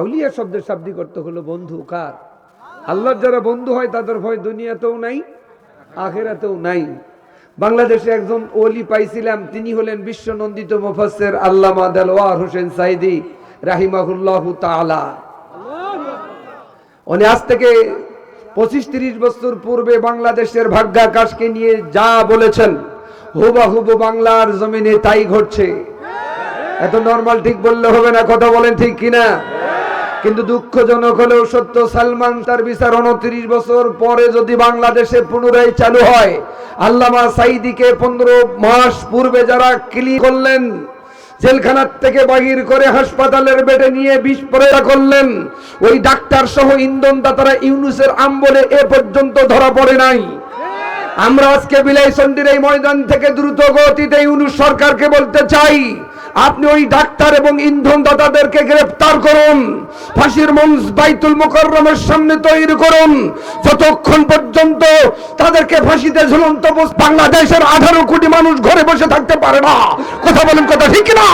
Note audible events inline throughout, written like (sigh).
আউলিয়া শব্দের শাব্দিক অর্থ হলো বন্ধু, কার? আল্লাহর যারা বন্ধু হয়, তাদের ভয় দুনিয়াতেও নাই, আখেরাতেও নাই। বাংলাদেশে একজন ওলি পাইছিলাম, তিনি হলেন বিশ্ব নন্দিত মুফাসসির আল্লামা দেলওয়ার হোসেন সাইদি, রাহিমাহুল্লাহ তাআলা। উনি আজ থেকে পঁচিশ তিরিশ বছর পূর্বে বাংলাদেশের ভাগ্যাকাশকে নিয়ে যা বলেছেন, হুবাহুবু বাংলার জমিনে তাই ঘটছে। এত নর্মাল ঠিক বললে হবে না, কথা বলেন ঠিক কিনা? কিন্তু দুঃখজনক হলেও সত্য, সালমান তার বিচার উনত্রিশ বছর পরে যদি বাংলাদেশে পুনরায় চালু হয়, আল্লামা সাইদিকে পনেরো মাস পূর্বে যারা ক্লি করলেন, জেলখানার থেকে বাহির করে হাসপাতালের বেডে নিয়ে বিষ করলেন, ওই ডাক্তার সহ ইন্ধন দাতারা ইউনুসের আমবলে এ পর্যন্ত ধরা পড়ে নাই। আমরা আজকে বিলাই সন্ধির এই ময়দান থেকে দ্রুত গতিতে ইউনুস সরকারকে বলতে চাই আপনি ওই ডাক্তার এবং ইন্ধন দাতাদেরকে গ্রেফতার করুন। ফাঁসির মঞ্চ বাইতুল মোকরমের সামনে তৈরি করুন। যতক্ষণ পর্যন্ত তাদেরকে ফাঁসিতে ঝুলন্ত বাংলাদেশের আঠারো কোটি মানুষ ঘরে বসে থাকতে পারে না। কথা বলেন কথা ঠিক না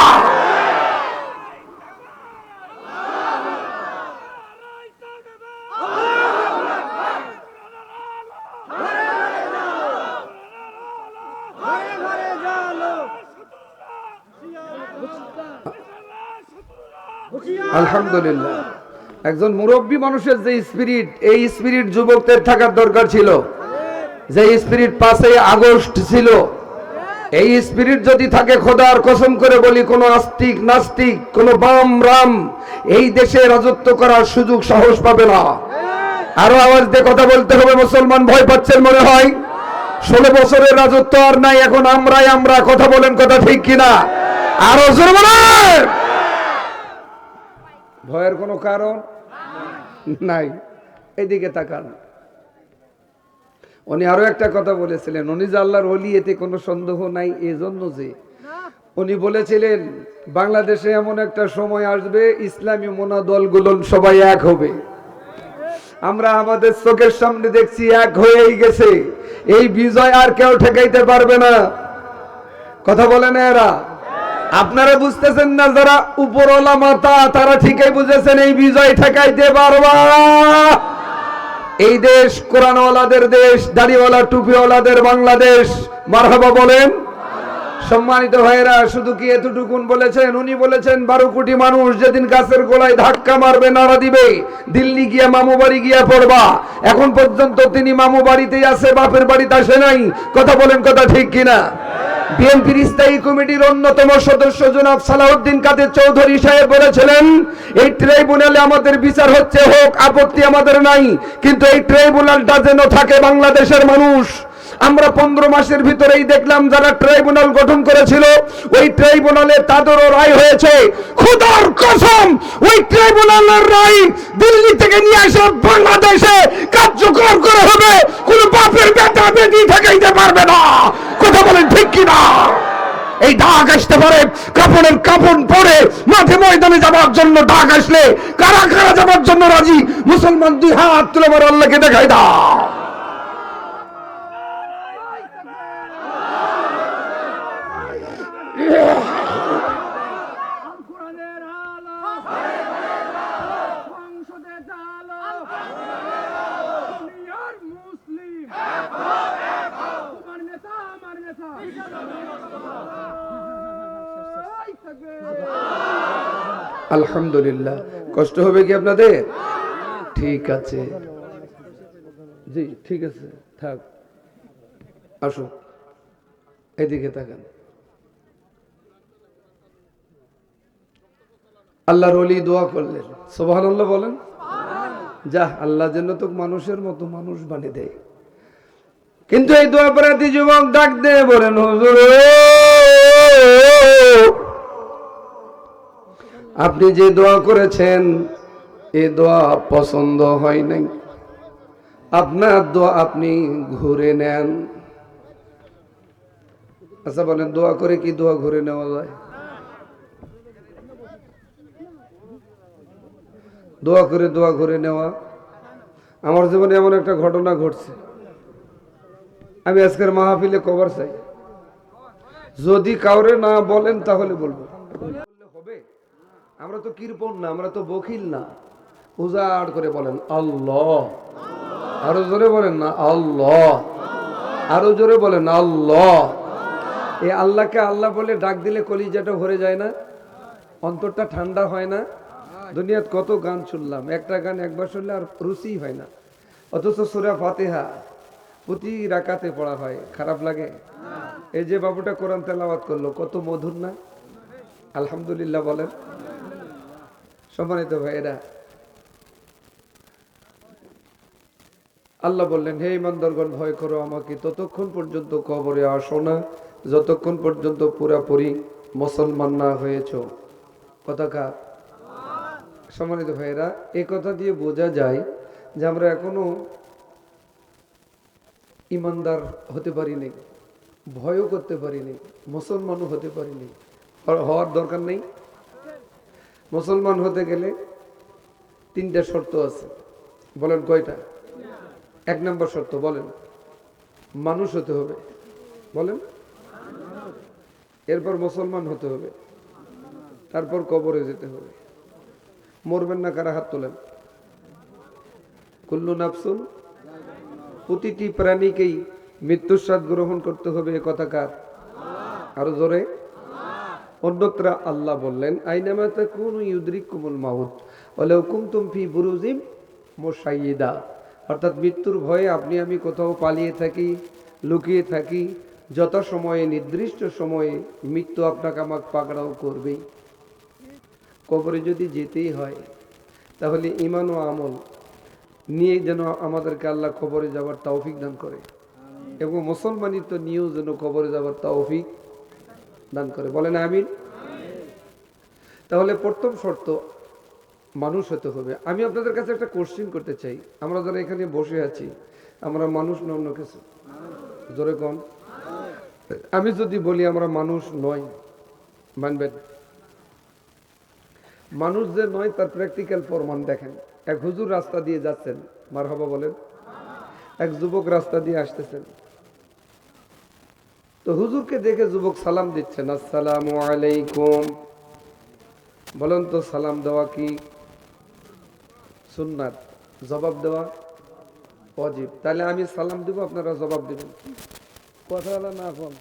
আলহামদুলিল্লাহ। একজন মুরব্বী মানুষের যে স্পিরিট এই স্পিরিট যুবকদের থাকার দরকার ছিল। যে স্পিরিট পাশে আগস্ট ছিল। এই স্পিরিট যদি থাকে, খোদার কসম করে বলি, কোন আস্তিক, নাস্তিক, কোন বাম, রাম, এই দেশে রাজত্ব করার সুযোগ, সাহস পাবে না। আরও আওয়াজ দিয়ে কথা বলতে হবে, মুসলমান ভয় পাচ্ছেন মনে হয়? ষোলো বছরের রাজত্ব আর নাই, এখন আমরাই আমরা, কথা বলেন কথা ঠিক কিনা? আরও জোরে বলেন! ভয়ের কোনো কারণ? নাই। এদিকে তাকান। উনি আরও একটা কথা বলেছিলেন, উনি যে আল্লাহর অলি এতে কোনো সন্দেহ নাই, এজন্য যে। উনি বলেছিলেন, বাংলাদেশে এমন একটা সময় আসবে, ইসলামী মোনা দলগুলো সবাই এক হবে। আমরা আমাদের চোখের সামনে দেখছি এক হয়েই গেছে। এই বিজয় আর কেউ ঠেকাইতে পারবে না। কথা বলে না এরা। আপনারা বুঝতেছেন না যারা উপরওয়ালা মাতা, তারা ঠিকই বুঝেছেন এই বিজয় ঠেকাইতে পারবা। এই দেশ কোরআনওয়ালাদের দেশ, দাড়িওয়ালা, টুপিওয়ালাদের বাংলাদেশ। মারহাবা বলেন। সম্মানিত ভাইয়েরা, শুধু কি এতটুকুন বলেছেন? উনি বলেছেন, বারো কোটি মানুষ যেদিন গাছের গোলায় ধাক্কা মারবে, নাড়া দিবে, দিল্লি গিয়া মামু বাড়ি গিয়া পড়বা। এখন পর্যন্ত তিনি মামু বাড়িতেই আছে, বাপের বাড়িতে আসে নাই। কথা বলেন কথা ঠিক কিনা? বিএনপির স্থায়ী কমিটির অন্যতম সদস্য জনাব সালাউদ্দিন কাদের চৌধুরী সাহেব বলেছিলেন, এই ট্রাইব্যুনালে আমাদের বিচার হচ্ছে হোক, আপত্তি আমাদের নাই, কিন্তু এই ট্রাইব্যুনালটা যেন থাকে বাংলাদেশের মানুষ। আমরা পনেরো মাসের ভিতরেই দেখলাম যারা ট্রাইব্যুনাল গঠন করেছিল, ওই ট্রাইব্যুনালে তাদেরও রায় হয়েছে। খুদার কসম, ওই ট্রাইব্যুনালের রায় দিল্লি থেকে নিয়ে এসে বাংলাদেশে কার্যকর করে হবে। কোন বাপের বেটা বেটি ঠেকাইতে পারবে না। কথা বলেন ঠিক কিনা? এই ডাক আসতে পারে, কাপড়ের কাপড় পরে মাঠে ময়দানে যাবার জন্য ডাক আসলে কারা কারা যাবার জন্য রাজি? মুসলমান দুই হাত তুলে আমার আল্লাহকে দেখাই দাও কোরআনের আলো সংসদে জালো দুনিয়ার মুসলিম তোমার নেতা আমার নেতা এই থাকবে আলহামদুলিল্লাহ। কষ্ট হবে কি আপনাদের? ঠিক আছে। জি, ঠিক আছে। থাক। আসো এদিকে তাকান। আল্লাহর অলি দোয়া করলেন। সোভান আল্লাহ বলেন। যা আল্লাহ যেন তো মানুষের মতো মানুষ বানিয়ে দেয়। কিন্তু এই দোয়া প্রার্থী যুবক ডাক দিয়ে বলেন, হুজুর আপনি যে দোয়া করেছেন, এ দোয়া পছন্দ হয় নাই। আপনার দোয়া আপনি ঘুরে নেন। আচ্ছা বলেন, দোয়া করে কি দোয়া ঘুরে নেওয়া যায়? দোয়া করে দোয়া ঘুরে নেওয়া। আমার জীবনে এমন একটা ঘটনা ঘটছে। আমি আজকের মাহফিলে কভার চাই। যদি কাউরে না বলেন, তাহলে বলব। আমরা তো কৃপণ না, আমরা তো বখিল না। উজাড় করে বলেন, আল্লাহ। আরও জোরে বলেন না, আল্লাহ। আরও জোরে বলেন, আল্লাহ। এই আল্লাহকে আল্লাহ বলে ডাক দিলে কলিজাটা ভরে যায় না, অন্তরটা ঠান্ডা হয় না। দুনিয়াত কত গান শুনলাম, একটা গান একবার শুনলে আর রুচি হয় না। অথচ সুরা ফাতেহা প্রতি রাকাতে পড়া হয়, খারাপ লাগে। এই যে বাবুটা কোরআন তেলাওয়াত করল, কত মধুর না? আলহামদুলিল্লাহ বলেন। সম্মানিত ভাইয়েরা। আল্লাহ বললেন, হে ইমানদারগণ, ভয় করো আমাকে, ততক্ষণ পর্যন্ত কবরে আসো না, যতক্ষণ পর্যন্ত পুরাপুরি মুসলমান না হয়েছ। কথাকা সম্মানিত ভাইয়েরা এই কথা দিয়ে বোঝা যায় যে আমরা এখনও ইমানদার হতে পারিনি, ভয়ও করতে পারিনি, মুসলমানও হতে পারিনি। হওয়ার দরকার নেই। মুসলমান হতে গেলে তিনটা শর্ত আছে। বলেন কয়টা? এক নম্বর শর্ত, বলেন। মানুষ হতে হবে। বলেন। এরপর মুসলমান হতে হবে। তারপর কবরে যেতে হবে। মরবেন না কারা হাত তোলেন? কুল্লু নাফসুন। প্রতিটি প্রাণীকেই মৃত্যুর স্বাদ গ্রহণ করতে হবে। এ কথা কার? আরও জোরে। অন্যত্র আল্লাহ বললেন, আইনামা তাকুনু ইউদরিকুমুল মাউত, ওয়ালাউ কুনতুম ফি বুরুজিম মুশাইয়্যিদা অর্থাৎ মৃত্যুর ভয়ে আপনি, আমি কোথাও পালিয়ে থাকি, লুকিয়ে থাকি, যত সময়ে, নির্দিষ্ট সময়ে মৃত্যু আপনাকে আমাকে পাকড়াও করবেই। কবরে যদি যেতেই হয়, তাহলে ইমান ও আমল নিয়ে যেন আমাদেরকে আল্লাহ কবরে যাওয়ার তৌফিক দান করে। এবং মুসলমানিত নিয়েও যেন কবরে যাওয়ার তৌফিক দান করে। বলেন আমিন। তাহলে প্রথম শর্ত, মানুষ হতে হবে। আমি আপনাদের কাছে একটা কোশ্চিন করতে চাই। আমরা যারা এখানে বসে আছি, আমরা মানুষ না অন্য কিছু? জোরে কন। আমি যদি বলি আমরা মানুষ নয়, মানবেন? মানুষ যে নয়, তার প্র্যাকটিক্যাল প্রমাণ দেখেন। এক হুজুর রাস্তা দিয়ে যাচ্ছেন মার হবা বলেন। এক যুবক রাস্তা দিয়ে আসতেছেন। তো হুজুরকে দেখে যুবক সালাম দিচ্ছেন, আসসালামু আলাইকুম। বলেন তো, সালাম দেওয়া কি সুন্নাত? জবাব দেওয়া অজিব। তাহলে আমি সালাম দিব, আপনারা জবাব দিবেন। কথা না এখন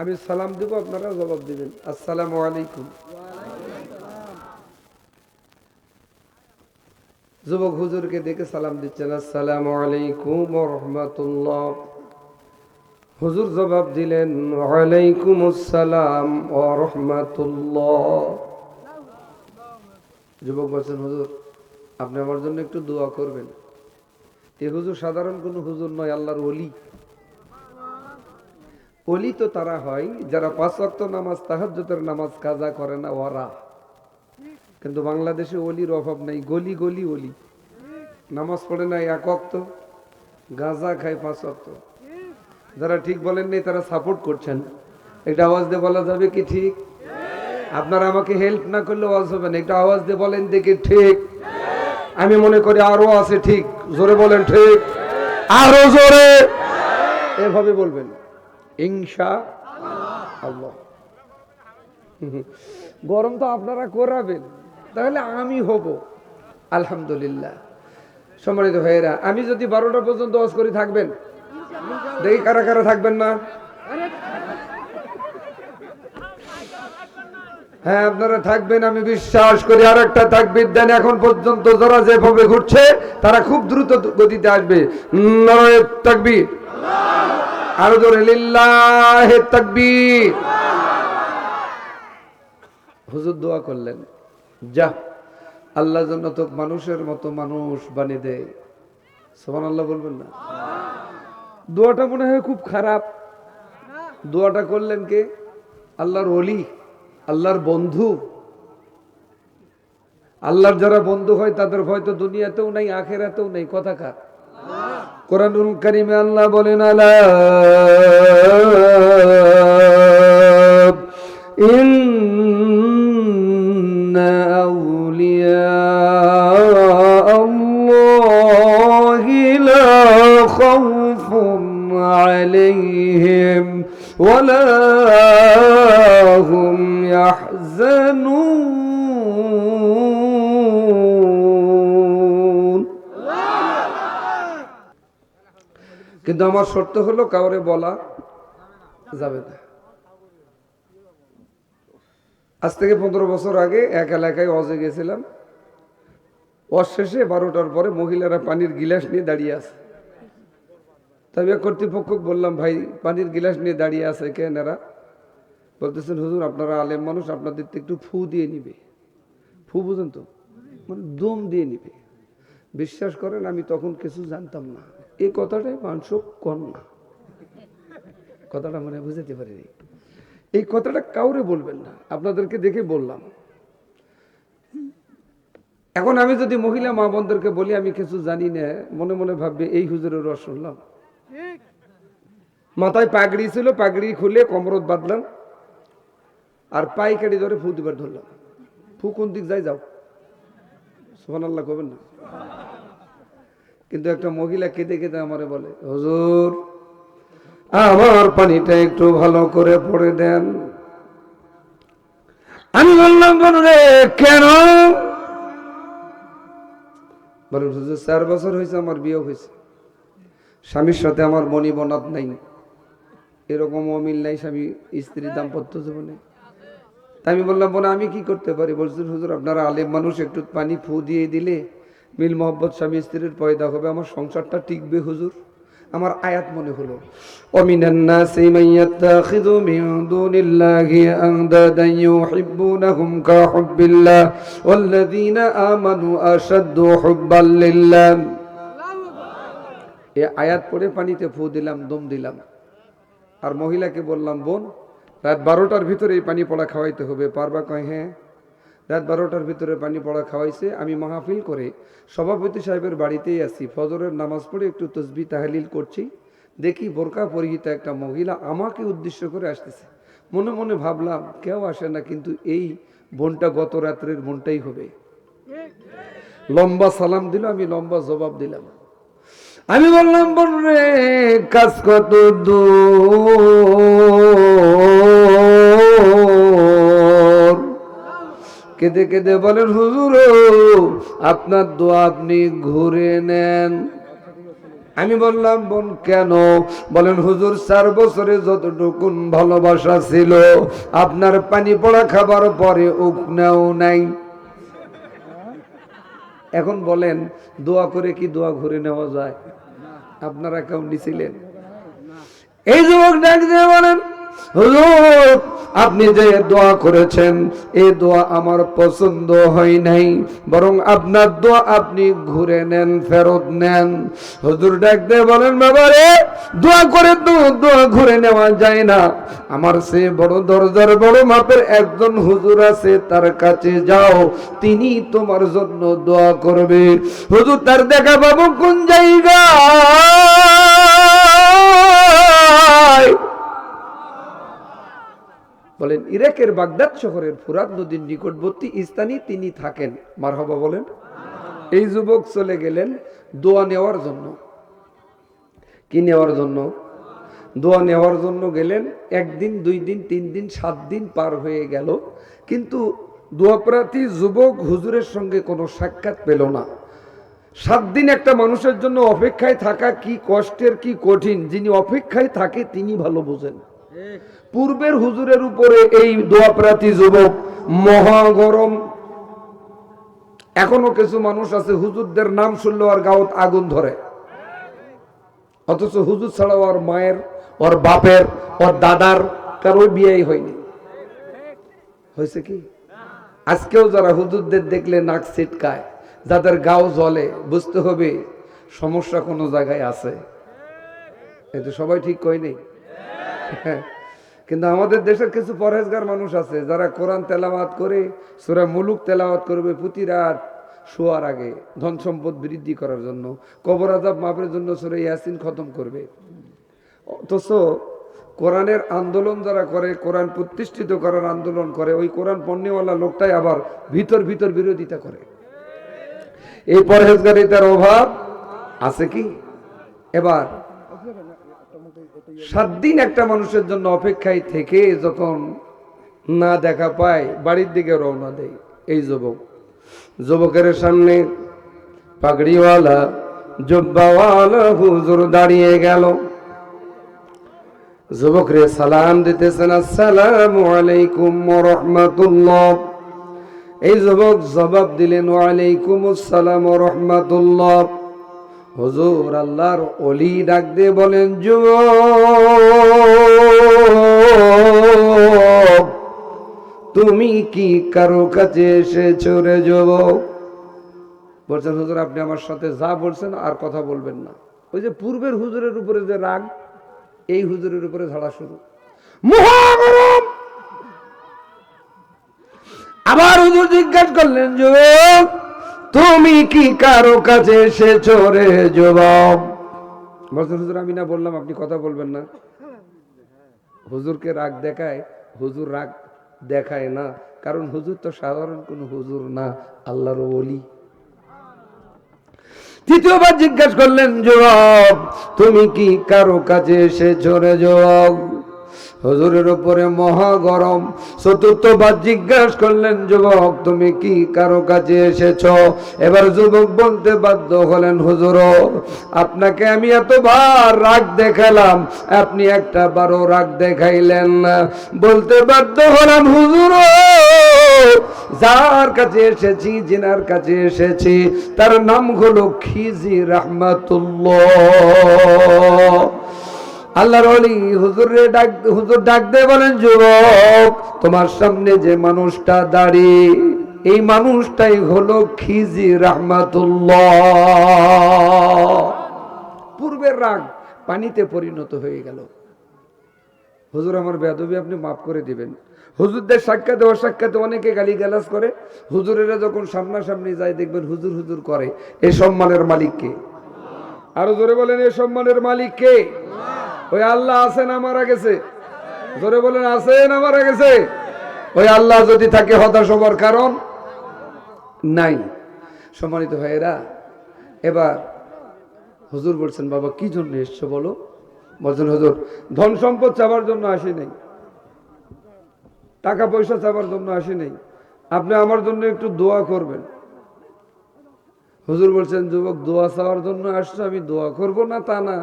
আমি সালাম দিব, আপনারা জবাব দিবেন। আসসালামু আলাইকুম। যুবক হুজুরকে দেখে সালাম দিচ্ছেন, আসসালামু আলাইকুম রহমতুল্লাহ। হুজুর জবাব দিলেন ওয়ালাইকুম আসসালাম ও রহমাতুল্লাহ। যুবক বলছেন, হুজুর, আপনি আমার জন্য একটু দোয়া করবেন। এ হুজুর সাধারণ কোন হুজুর নয়, আল্লাহর অলি অলি তো তারা হয়, যারা পাঁচ ওয়াক্ত নামাজ, তাহাজ্জুদের নামাজ কাজা করে না ওরা। কিন্তু বাংলাদেশে অলির অভাব নাই, গলি গলি অলি নামাজ পড়ে না এক অক্ত গাঁজা খায় পাঁচ অক্ত যারা ঠিক বলেননি তারা সাপোর্ট করছেন। একটা আওয়াজ দিয়ে বলা যাবে কি ঠিক? আপনারা আমাকে হেল্প না করলে আওয়াজ হবে না। একটা আওয়াজ দিয়ে বলেন দেখি ঠিক। আমি মনে করি আরও আছে ঠিক। জোরে বলেন ঠিক। আরও জোরে। এভাবে বলবেন। ইনশা আল্লাহ। গরম তো আপনারা করাবেন। তাহলে আমি হব। আলহামদুলিল্লাহ। সম্মানিত ভাইয়েরা, আমি যদি বারোটা পর্যন্ত ওয়াজ করি থাকবেন? দেখি কারা কারা থাকবেন না? হ্যাঁ আপনারা থাকবেন, আমি বিশ্বাস করি। আর একটা থাকবির দেন, এখন পর্যন্ত যারা যেভাবে ঘুরছে, তারা খুব দ্রুত গতিতে আসবে। নারায়ণ আরও জোরে, লিল্লাহে তাকবীর। হুজুর দোয়া করলেন। যা আল্লাহ জন্য তো মানুষের মতো মানুষ বানিয়ে দেয়। সোমান আল্লাহ বলবেন না? দোয়াটা মনে হয় খুব খারাপ। দোয়াটা করলেন কে? আল্লাহর অলি আল্লাহর বন্ধু। আল্লাহর যারা বন্ধু হয়, তাদের ভয় তো দুনিয়াতেও নাই, আখেরাতেও নেই। কথা কার? কোরআনুল কারিমে আল্লাহ বলেন, আলা ولا هم يحزنون. কিন্তু আমার শর্ত হলো কাউরে বলা যাবে না। আজ থেকে পনেরো বছর আগে এক এলাকায় অজে গেছিলাম। অশেষে বারোটার পরে মহিলারা পানির গিলাস নিয়ে দাঁড়িয়ে আছে। তবে কর্তৃপক্ষ বললাম, ভাই, পানির গিলাস নিয়ে দাঁড়িয়ে আছে কেন এরা? বলতেছেন, হুজুর, আপনারা আলেম মানুষ, আপনাদের তো একটু ফু দিয়ে নিবে। ফু বুঝেন তো? মানে দম দিয়ে নিবে। বিশ্বাস করেন, আমি তখন কিছু জানতাম না। এই কথাটাই মাংস কর না। কথাটা মানে বুঝাতে পারিনি। এই কথাটা কাউরে বলবেন না, আপনাদেরকে দেখে বললাম। এখন আমি যদি মহিলা মা বোনদেরকে বলি, আমি কিছু জানি না, মনে মনে ভাববে, এই হুজুরের রস শুনলাম। মাথায় পাগড়ি ছিল, পাগড়ি খুলে কমরত বাঁধলাম আর পাইকারি ধরে ফু দিবার ধরলাম। ফু কোন দিক যাই যাও। সোহান আল্লাহ করবেন না। কিন্তু একটা মহিলা কেঁদে কেঁদে আমারে বলে, হুজুর, আমার পানিটা একটু ভালো করে পড়ে দেন। আমি বললাম রে? কেন? বলেন হুজুর, চার বছর হয়েছে আমার বিয়ে হয়েছে। স্বামীর সাথে আমার মনি বনাদ নাই। এরকম অমিল নাই স্বামী, স্ত্রীর দাম্পত্য জীবনে। তাই আমি বললাম, বোনা, আমি কি করতে পারি? বলছেন হুজুর, আপনারা আলেম মানুষ, একটু পানি ফু দিয়ে দিলে মিল মোহাম্মদ স্বামী স্ত্রীর পয়দা হবে, আমার সংসারটা টিকবে, হুজুর। আমার আয়াত মনে হলো অমিনান এ আয়াত পড়ে পানিতে ফু দিলাম, দম দিলাম। আর মহিলাকে বললাম, বোন, রাত বারোটার ভিতরে এই পানি পড়া খাওয়াইতে হবে। পারবা কয় হ্যাঁ। রাত বারোটার ভিতরে পানি পড়া খাওয়াইছে, আমি মাহফিল করে সভাপতি সাহেবের বাড়িতেই আছি। ফজরের নামাজ পড়ে একটু তসবি তাহলিল করছি। দেখি বোরকা পরিহিত একটা মহিলা আমাকে উদ্দেশ্য করে আসতেছে। মনে মনে ভাবলাম, কেউ আসে না, কিন্তু এই বোনটা গত রাত্রের বোনটাই হবে। লম্বা সালাম দিল, আমি লম্বা জবাব দিলাম। আমি বললাম বোন রে কাজ কত দূর? কেঁদে কেঁদে বলেন, হুজুর, আপনার দোয়া আপনি ঘুরে নেন। আমি বললাম, বোন, কেন? বলেন, হুজুর, চার বছরে যতটুকুন ভালোবাসা ছিল, আপনার পানি পড়া খাবার পরে উক নেও নাই। এখন বলেন, দোয়া করে কি দোয়া ঘুরে নেওয়া যায়? আপনারা কেউ নিছিলেন। এই যুবক ডাক দিয়ে বলেন আপনি যে দোয়া করেছেন এই দোয়া আমার পছন্দ হয় নাই। বরং আপনার দোয়া আপনি ঘুরে নেন, ফেরত নেন। হুজুর ডাক দিয়ে বলেন বাবা রে দোয়া করে তো দোয়া ঘুরে নেওয়া যায় না। আমার সে বড় দরজার বড় মাপের একজন হুজুর আছে, তার কাছে যাও, তিনি তোমার জন্য দোয়া করবে। হুজুর তার দেখা পাবো কোন জায়গায় বলেন, ইরাকের বাগদাদ শহরের ফুরাত নদীর নিকটবর্তী স্থানে তিনি থাকেন। মারহাবা বলেন, এই যুবক চলে গেলেন দোয়া নেওয়ার জন্য। কি নেওয়ার জন্য? দোয়া নেওয়ার জন্য গেলেন, একদিন, দুই দিন, তিন দিন, সাত দিন পার হয়ে গেল। কিন্তু দোয়াপ্রার্থী যুবক হুজুরের সঙ্গে কোনো সাক্ষাৎ পেল না। সাত দিন একটা মানুষের জন্য অপেক্ষায় থাকা কি কষ্টের, কি কঠিন, যিনি অপেক্ষায় থাকে তিনি ভালো বোঝেন। পূর্বের হুজুরের উপরে এই দোয়াপ্রার্থী যুবক মহা গরম। এখনও কিছু মানুষ আছে, হুজুরদের নাম শুনলে আর গাওত আগুন ধরে। অথচ হুজুর ছাড়াও ওর মায়ের, ওর বাপের, ওর দাদার কারও বিয়েই হয়নি। হয়েছে কি? আজকেও যারা হুজুরদের দেখলে নাক ছিটকায়, যাদের গাও জ্বলে, বুঝতে হবে সমস্যা কোনো জায়গায় আছে। এতে সবাই ঠিক কয় নেই হ্যাঁ। কিন্তু আমাদের দেশের কিছু পরহেজগার মানুষ আছে, যারা কোরআন তেলাওয়াত করে, সুরা মুলুক তেলাওয়াত করবে প্রতি রাত শোয়ার আগে ধন সম্পদ বৃদ্ধি করার জন্য, কবর আজাব মাপের জন্য সুরা ইয়াসিন খতম করবে। অথচ কোরআনের আন্দোলন যারা করে, কোরআন প্রতিষ্ঠিত করার আন্দোলন করে, ওই কোরআন পণ্যওয়ালা লোকটাই আবার ভিতর ভিতর বিরোধিতা করে। এই পরহেজগারিতার অভাব আছে কি? এবার সাত দিন একটা মানুষের জন্য অপেক্ষায় থেকে যখন না দেখা পায়, বাড়ির দিকে রওনা দেয় এই যুবক। যুবকের সামনে পাগড়িওয়ালা, জব্বাওয়ালা হুজুর দাঁড়িয়ে গেল। যুবক রে সালাম দিতেছেন, আসসালামু আলাইকুম রহমাতুল্লাহ। এই যুবক জবাব দিলেন, ওয়ালাইকুম আসসালাম রহমাতুল্লাহ। হুজুর আল্লাহর অলি ডাক দিয়ে বলেন যুবক তুমি কি কারও কাছে এসেছ রে যুবক বলছেন, হুজুর, আপনি আমার সাথে যা বলছেন আর কথা বলবেন না। ওই যে পূর্বের হুজুরের উপরে যে রাগ, এই হুজুরের উপরে ঝাড়া শুরু। আবার হুজুর জিজ্ঞাসা করলেন যুবক তুমি কি কারও কাছে এসেছ রে হুজুর, আমি না বললাম, আপনি কথা বলবেন না। হুজুরকে রাগ দেখায়, হুজুর রাগ দেখায় না। কারণ হুজুর তো সাধারণ কোনো হুজুর না, আল্লাহর ওলি। তৃতীয়বার জিজ্ঞাসা করলেন জবাব তুমি কি কারও কাছে এসেছ রে জবাব হুজুরের উপরে মহা গরম। চতুর্থবার জিজ্ঞাসা করলেন, যুবক, তুমি কি কারও কাছে এসেছ? এবার যুবক বলতে বাধ্য হলেন, হুজুর, আপনাকে আমি এতবার রাগ দেখালাম, আপনি একটা বারো রাগ দেখাইলেন না। বলতে বাধ্য হলাম, হুজুর, যার কাছে এসেছি, জিনার কাছে এসেছি, তার নাম হলো খিজি রাহমাতুল্লাহ। আল্লাহর অলি হুজুরে ডাক, হুজুর ডাক দিয়ে বলেন, যুবক, তোমার সামনে যে মানুষটা দাঁড়িয়ে, এই মানুষটাই হলো খিজি রাহমাতুল্লাহ। পূর্বের রাগ পানিতে পরিণত হয়ে গেল। হুজুর, আমার বেদবি আপনি মাফ করে দিবেন। হুজুরদের সাক্ষাতে, অসাক্ষাতে অনেকে গালি গালাজ করে। হুজুরেরা যখন সামনাসামনি যায়, দেখবেন হুজুর হুজুর করে। এই সম্মানের মালিককে আরও জোরে বলেন এই সম্মানের মালিক কে? ওই আল্লাহ আছেন না মারা গেছে? জোরে বলেন আছেন না মারা গেছে? ওই আল্লাহ যদি থাকে হতাশ হবার কারণ নাই। সম্মানিত ভাইয়েরা, এবার হুজুর বলছেন, বাবা, কি জন্য এসছো বলো? বলছেন, হুজুর, ধন সম্পদ চাবার জন্য আসি নাই। টাকা পয়সা চাবার জন্য আসি নাই। আপনি আমার জন্য একটু দোয়া করবেন। হুজুর বলছেন, যুবক, দোয়া চাওয়ার জন্য আসছো, আমি দোয়া করব না তা না।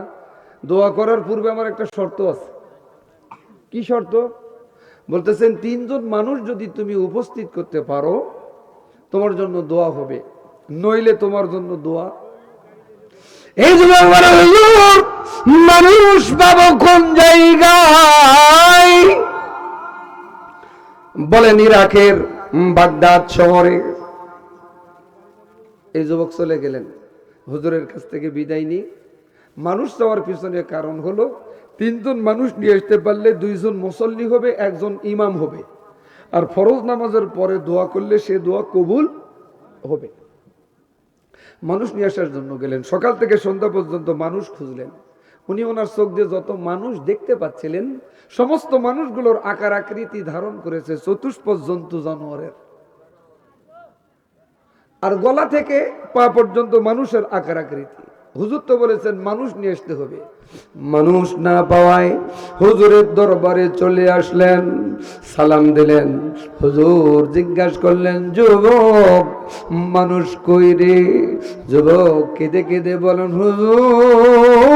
দোয়া করার পূর্বে আমার একটা শর্ত আছে। কি শর্ত? বলতেছেন, তিনজন মানুষ যদি তুমি উপস্থিত করতে পারো, তোমার জন্য দোয়া হবে। নইলে তোমার জন্য দোয়া। এই মানুষ পাবো কোন জায়গায়? বলেন, ইরাকের বাগদাদ শহরে। এই যুবক চলে গেলেন। হুজুরের কাছ থেকে বিদায় নিয়ে মানুষ যাওয়ার পিছনে কারণ হলো, তিনজন মানুষ নিয়ে আসতে পারলে দুইজন মুসল্লি হবে, একজন ইমাম হবে। আর ফরজ নামাজের পরে দোয়া করলে সে দোয়া কবুল হবে। মানুষ নিয়ে আসার জন্য গেলেন। সকাল থেকে সন্ধ্যা পর্যন্ত মানুষ খুঁজলেন। উনি ওনার চোখ দিয়ে যত মানুষ দেখতে পাচ্ছিলেন, সমস্ত মানুষগুলোর আকার আকৃতি ধারণ করেছে চতুষ্পদ জন্তু জানোয়ারের। আর গলা থেকে পা পর্যন্ত মানুষের আকার আকৃতি। হুজুর তো বলেছেন, মানুষ নিয়ে আসতে হবে। মানুষ না পাওয়ায় হুজুরের দরবারে চলে আসলেন, সালাম দিলেন। হুজুর জিজ্ঞাসা করলেন, যুবক, মানুষ কই রে? যুবক কেঁদে কেঁদে বলেন, হুজুর,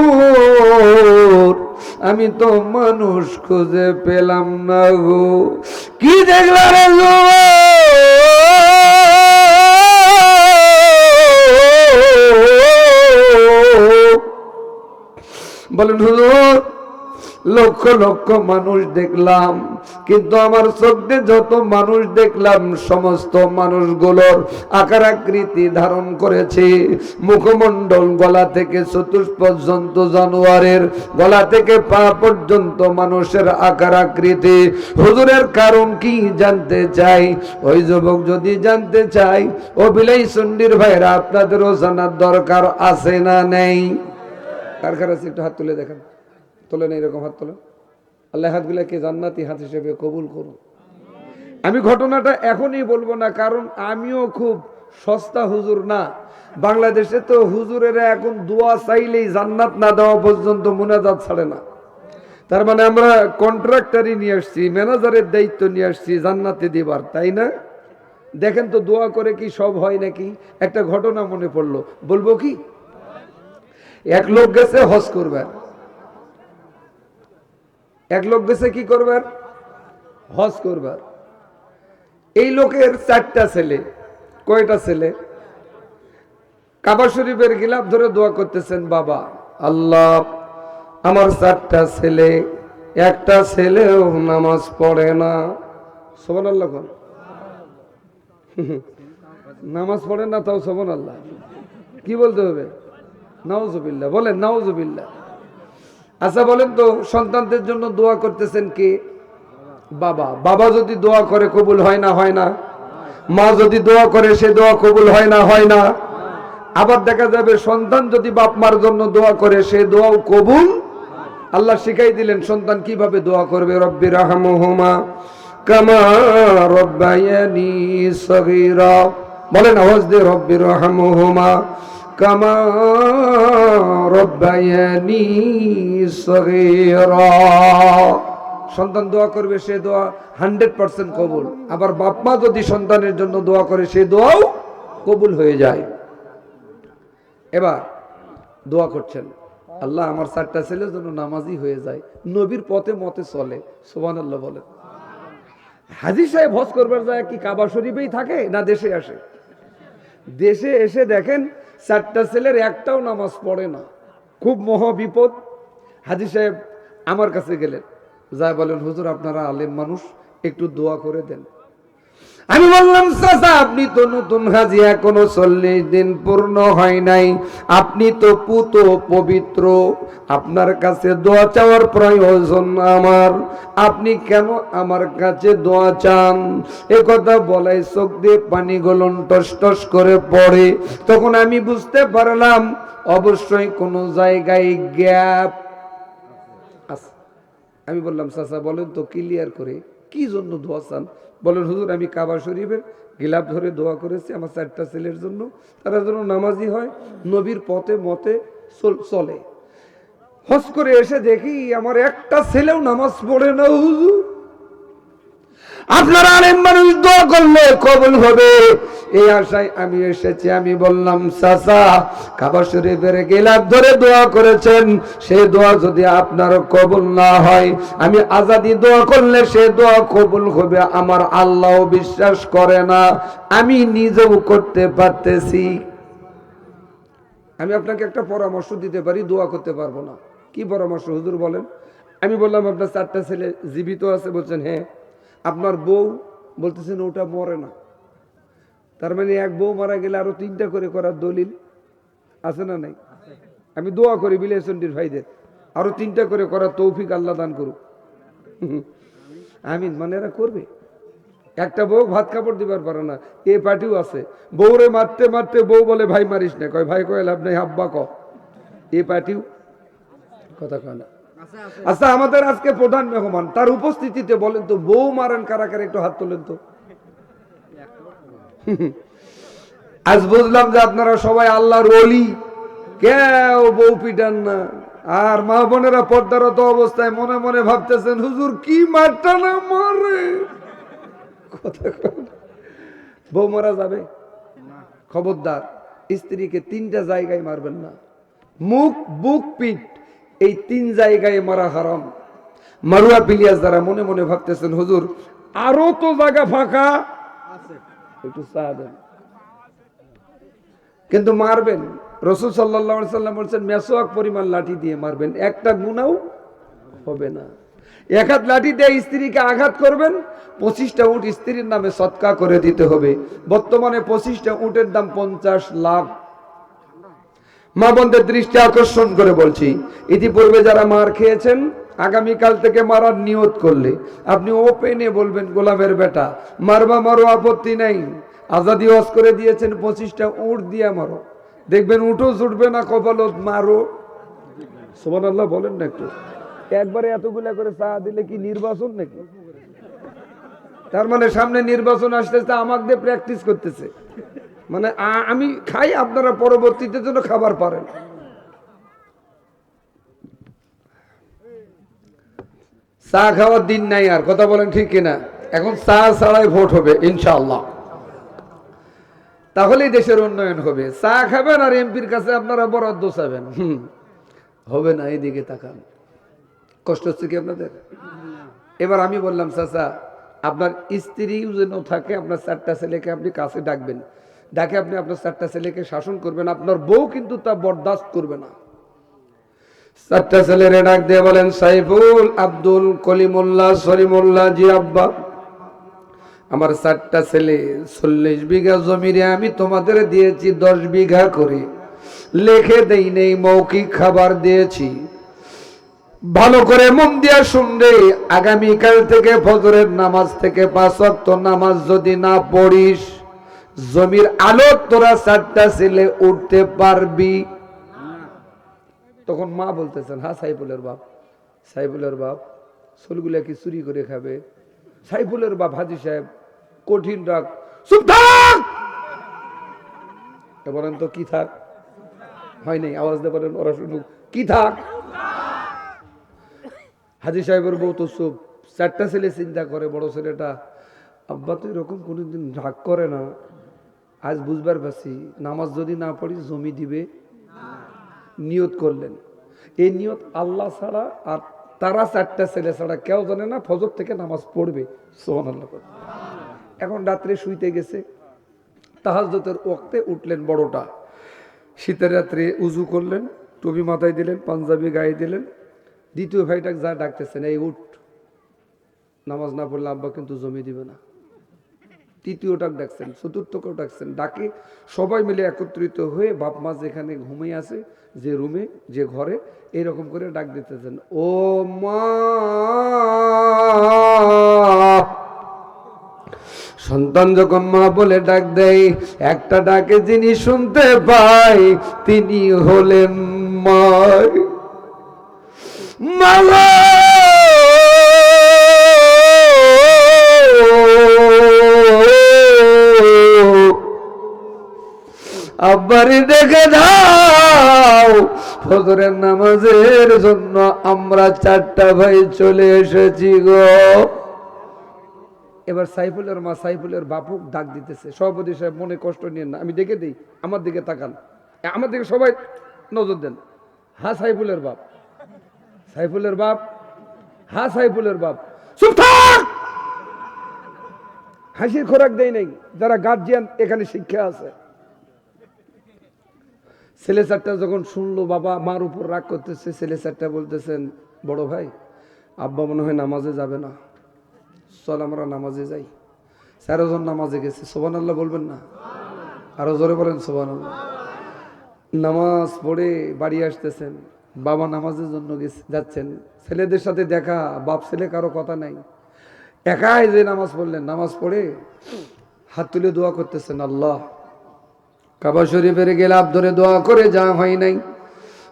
আমি তো মানুষ খুঁজে পেলাম না গো। কি দেখলাম যুবক? বলেন, হুজুর, লক্ষ লক্ষ মানুষ দেখলাম, কিন্তু আমার চোখে যত মানুষ দেখলাম, সমস্ত মানুষগুলোর আকার আকৃতি ধারণ করেছে। মুখমণ্ডল গলা থেকে চতুষ পর্যন্ত জানোয়ারের গলা থেকে পা পর্যন্ত মানুষের আকার আকৃতি হুজুরের কারণ কি জানতে চাই? ওই যুবক যদি জানতে চাই ও বিলাই চন্ডির ভাইরা, আপনাদেরও জানার দরকার আছে না নেই? কার কার আছে একটু হাত তুলে দেখেন। তোলেন এরকম হাত তোলেন আল্লাহ হাতগুলাকে জান্নাতি হাত হিসেবে কবুল করুন। আমি ঘটনাটা এখনই বলব না, কারণ আমিও খুব সস্তা হুজুর না। বাংলাদেশে তো হুজুরেরা এখন দোয়া চাইলেই জান্নাত না দেওয়া পর্যন্ত মোনাজাত ছাড়ে না। তার মানে আমরা কন্ট্রাক্টারই নিয়ে আসছি ম্যানেজারের দায়িত্ব নিয়ে আসছি, জান্নাতে দেবার, তাই না? দেখেন তো দোয়া করে কি সব হয় নাকি? একটা ঘটনা মনে পড়ল। বলব কি? এক লোক গেছে হজ করবার। এক লোক গেছে কি করবার? হজ করবার। এই লোকের চারটা ছেলে, কয়টা ছেলে? কাবা শরীফের গিলাপ ধরে দোয়া করতেছেন, বাবা, আল্লাহ, আমার চারটা ছেলে, একটা ছেলেও নামাজ পড়ে না। সোমান আল্লাহ (laughs) নামাজ পড়ে না তাও সোমান আল্লাহ কি বলতে হবে? নাউজুবিল্লাহ, বলেন নাউজুবিল্লাহ। আচ্ছা বলেন তো, সন্তানদের জন্য দোয়া করতেছেন কে? বাবা। বাবা যদি দোয়া করে, কবুল হয় না হয় না। মা যদি দোয়া করে, সে দোয়া কবুল হয় না হয় না। আবার দেখা যাবে, সন্তান যদি বাপ মার জন্য দোয়া করে, সে দোয়াও কবুল। আল্লাহ শিখাই দিলেন, সন্তান কীভাবে দোয়া করবে? রব্বি রাহমহুমা কামা রব্বায়ানি সগীরা। বলেন, আওয়াজ দিয়ে রব্বি রাহমহুমা কামা রব্বায়ানি সগীরা সন্তান দোয়া করবে, সে দোয়া হান্ড্রেড পার্সেন্ট কবুল। আবার বাপ মা যদি সন্তানের জন্য দোয়া করে, সে দোয়াও কবুল হয়ে যায়। এবার দোয়া করছেন, আল্লাহ আমার চারটা ছেলে যেন নামাজি হয়ে যায়, নবীর পথে মতে চলে। সোবান আল্লাহ বলেন। হাজি সাহেব হজ করবার যায় কি কাবা শরীফেই থাকে না দেশে আসে? দেশে এসে দেখেন চারটা ছেলের একটাও নামাজ পড়ে না। খুব মহা বিপদ। হাজি সাহেব আমার কাছে গেলেন। যা বলেন, হুজুর, আপনারা আলেম মানুষ, একটু দোয়া করে দেন। আমি বললাম, চাচা, আপনি তো নতুন হাজি, এখনও চল্লিশ দিন পূর্ণ হয় নাই। আপনি তো পুত পবিত্র। আপনার কাছে দোয়া চাওয়ার প্রয়োজন আমার। আপনি কেন আমার কাছে দোয়া চান? এ কথা বলাই চোখ দিয়ে পানি গলন টস টস করে পড়ে। তখন আমি বুঝতে পারলাম, অবশ্যই কোনো জায়গায় গ্যাপ আমি বললাম, চাচা, বলেন তো ক্লিয়ার করে, কি জন্য দোয়া চান? বলেন, হুজুর, আমি কাবা শরীফের গিলাপ ধরে দোয়া করেছি আমার চারটা ছেলের জন্য। তারা যেন নামাজি হয়, নবীর পথে মতে চল- হস করে এসে দেখি, আমার একটা ছেলেও নামাজ পড়ে না, হুজুর। আপনারা আলেম মানুষ দোয়া করলে কবুল হবে। এই আশায় আমি এসেছি, আমি বললাম, চাচা, কাবা শরীফের গেলাপ ধরে দোয়া করেছেন সেই দোয়া যদি আপনার কবুল না হয়, আমি আজাদি দোয়া করলে সে দোয়া কবুল হবে, আমার আল্লাহ বিশ্বাস করে না, আমি নিজেও করতে পারতেছি। আমি আপনাকে একটা পরামর্শ দিতে পারি, দোয়া করতে পারব না। কি পরামর্শ, হুজুর বলেন? আমি বললাম, আপনার চারটা ছেলে জীবিত আছে, বলছেন হ্যাঁ। আপনার বউ বলতেছেন ওটা মরে না। তার মানে এক বউ মারা গেলে আরও তিনটা করে করার দলিল আছে না নাই? আমি দোয়া করি বিলেসন্ডির ভাইদের, আরও তিনটা করে করার তৌফিক আল্লাহ দান করুক। আমিন মানে এরা করবে। একটা বউ ভাত কাপড় দিবার পারে না, এ পার্টিও আছে। বউরে মারতে মারতে বউ বলে, ভাই মারিস না। কয়, ভাই কয়, লাভ নাই, হাব্বা ক। এ পার্টিও কথা কয় না। আচ্ছা আমাদের আজকে প্রধান মেহমান তার উপস্থিতিতে বলেন তো বউ মারেন কারা কারা একটু হাত তোলেন তো। আজ বুঝলাম যে আপনারা সবাই আল্লাহর অলি কেউ বউ পিটান না। আর মা বোনেরা পর্দারত অবস্থায় মনে মনে ভাবতেছেন হুজুর কি মারটা না মারে? কথা বউ মারা যাবে? খবরদার স্ত্রীকে তিনটা জায়গায় মারবেন না। মুখ বুক পিঠ এই তিন জায়গায় মারা হারাম। মারুয়া পিলিয়াস দ্বারা মনে মনে ভাবতেছেন হুজুর আরও তো জায়গা ফাঁকা? একটু চা দেন। কিন্তু মারবেন। রসুল সাল্লাম বলছেন মেসোয়াক পরিমাণ লাঠি দিয়ে মারবেন। একটা গুণাও হবে না। এক হাত লাঠি দিয়ে স্ত্রীকে আঘাত করবেন পঁচিশটা উট স্ত্রীর নামে সৎকা করে দিতে হবে। বর্তমানে পঁচিশটা উটের দাম পঞ্চাশ লাখ মা বোনদের দৃষ্টি আকর্ষণ করে বলছি। ইতিপূর্বে যারা মার খেয়েছেন, আগামীকাল থেকে মারার নিয়ত করলে। আপনি ওপেনে বলবেন, গোলামের বেটা, মারবা মারো, আপত্তি নাই। আজাদি ওয়াজ করে দিয়েছেন, পঁচিশটা উট দিয়া মারো। দেখবেন উঠো ছুটবে না, কপালত মারো। সোমান আল্লাহ বলেন না একটু। একবারে এতগুলা করে চা দিলে কি নির্বাচন নাকি? তার মানে সামনে নির্বাচন আসতেছে, আমাকে প্র্যাকটিস করতেছে। মানে আমি খাই আপনারা পরবর্তীতে যেন খাবার পারেন। চা খাওয়ার দিন নাই আর কথা বলেন ঠিক কিনা? এখন চা ছাড়াই ভোট হবে ইনশাআল্লাহ। তাহলেই দেশের উন্নয়ন হবে। চা খাবেন আর এমপির কাছে আপনারা বরাদ্দ চাবেন। হুম, হবে না এইদিকে তাকান। কষ্ট হচ্ছে কি আপনাদের? এবার আমি বললাম চাচা আপনার স্ত্রীও যেন থাকে আপনার চারটা ছেলেকে আপনি কাছে ডাকবেন। ডাকে আপনি আপনার চারটা ছেলেকে শাসন করবেন, আপনার বউ কিন্তু তা বরদাস্ত করবে না। চারটা ছেলেরে ডাক দিয়ে বলেন, সাইফুল আব্দুল কলিমুল্লাহ সলিমুল্লাহ জি আব্বা, আমার চারটা ছেলে, চল্লিশ বিঘা জমিরে আমি তোমাদের দিয়েছি, দশ বিঘা করে। লেখে দেই নেই, মৌখিক খাবার দিয়েছি। ভালো করে মন দিয়া শুনলে আগামীকাল থেকে ফজরের নামাজ থেকে পাঁচ নামাজ যদি না পড়িস জমির আলো তোরা চারটা ছেলে উঠতে পারবি। তখন মা বলতেছেন হ্যাঁ সাইফুলের বাপ সাইফুলের বাপ চুলগুলা কি চুরি করে খাবে? সাইফুলের বাপ হাজি সাহেব, কঠিন রাগ বলেন তো, কি থাক? হয় নাই, আওয়াজ দিয়ে বলেন, ওরা শুনুক, কি থাক? হাজি সাহেবের বউ তো চুপ, চারটা ছেলে চিন্তা করে, বড় ছেলেটা, আব্বা তো এরকম কোনোদিন রাগ করে না? আজ বুঝবার পারছি, নামাজ যদি না পড়ি জমি দিবে। নিয়ত করলেন। এই নিয়ত আল্লাহ ছাড়া আর তারা চারটা ছেলে ছাড়া কেউ জানে না ফজর থেকে নামাজ পড়বে সোহান আল্লাহ এখন রাত্রে শুইতে গেছে। তাহাজতের ওক্তে উঠলেন বড়টা। শীতের রাত্রে উজু করলেন, টুপি মাথায় দিলেন, পাঞ্জাবি গায়ে দিলেন। দ্বিতীয় ভাইটাকে যা ডাকতেছেন, এই উঠ, নামাজ না পড়লে আব্বা কিন্তু জমি দিবে না। তৃতীয়টাক ডাকছেন, চতুর্থকেও ডাকছেন, ডাকে সবাই মিলে একত্রিত হয়ে বাপ মা যেখানে ঘুমিয়ে আছে, যে রুমে যে ঘরে, এরকম করে ডাক দিতেছেন, ও মা! সন্তান যখন মা বলে ডাক দেয়, একটা ডাকে যিনি শুনতে পাই তিনি হলেন মা মালা! আব্বারি দেখে দাও। ফজরের নামাজের জন্য আমরা চারটা ভাই চলে এসেছি গো। এবার সাইফুলের মা সাইফুলের বাপুক ডাক দিতেছে। সভাপতি সাহেব মনে কষ্ট নিয়ে না, আমি দেখে দিই, আমার দিকে তাকান। আমার দিকে সবাই নজর দেন। হ্যাঁ সাইফুলের বাপ। সাইফুলের বাপ হ্যাঁ সাইফুলের বাপ। চুপ থাক! হাসির খোরাক দেয় নাই, যারা গার্জিয়ান এখানে শিক্ষা আছে। ছেলে চারটা যখন শুনলো, বাবা মার উপর রাগ করতেছে, ছেলে চারটা বলতেছেন, বড় ভাই, আব্বা মনে হয় নামাজে যাবে না। চল আমরা নামাজে যাই। তেরো জন নামাজে গেছে সোবান আল্লাহ বলবেন না? আরও জোরে বলেন সোবান আল্লাহ নামাজ পড়ে বাড়ি আসতেছেন, বাবা নামাজের জন্য গেছে- যাচ্ছেন। ছেলেদের সাথে দেখা, বাপ ছেলে কারও কথা নাই। একাই যে নামাজ পড়লেন, নামাজ পড়ে হাত তুলে দোয়া করতেছেন, আল্লাহ কাবা শরীফের গেলাপ ধরে দোয়া করে যা হয় নাই।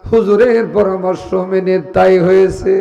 হুজুরের পরামর্শ মেনে তাই হয়েছে।